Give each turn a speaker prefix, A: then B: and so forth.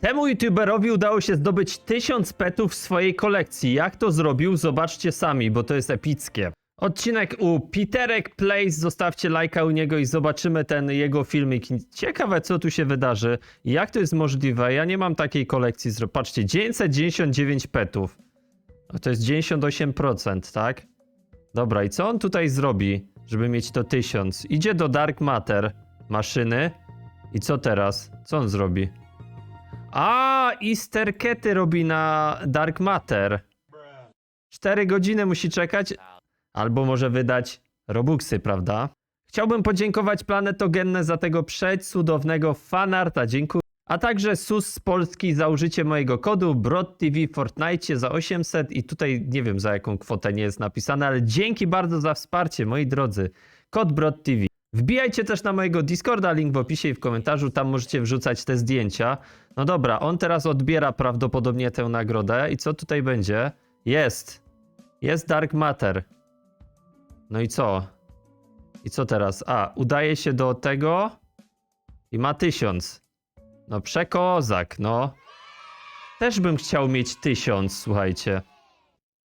A: Temu youtuberowi udało się zdobyć 1000 petów w swojej kolekcji. Jak to zrobił? Zobaczcie sami, bo to jest epickie. Odcinek u Piterek Place, zostawcie lajka u niego i zobaczymy ten jego filmik. Ciekawe, co tu się wydarzy. Jak to jest możliwe? Ja nie mam takiej kolekcji. Patrzcie, 999 petów. To jest 98%, tak? Dobra, i co on tutaj zrobi, żeby mieć to 1000? Idzie do Dark Matter maszyny. I co teraz? Co on zrobi? A, Easterkety robi na Dark Matter. 4 godziny musi czekać, albo może wydać Robuxy, prawda? Chciałbym podziękować Planetogenne za tego przecudownego fanarta, dziękuję. A także SUS z Polski za użycie mojego kodu BRODTV Fortnite za 800 i tutaj nie wiem za jaką kwotę nie jest napisane, ale dzięki bardzo za wsparcie, moi drodzy. Kod BRODTV. Wbijajcie też na mojego Discorda, link w opisie i w komentarzu, tam możecie wrzucać te zdjęcia. No dobra, on teraz odbiera prawdopodobnie tę nagrodę i co tutaj będzie? Jest. Jest Dark Matter. No i co? I co teraz? A, udaje się do tego i ma tysiąc. No przekozak, no. Też bym chciał mieć tysiąc, słuchajcie.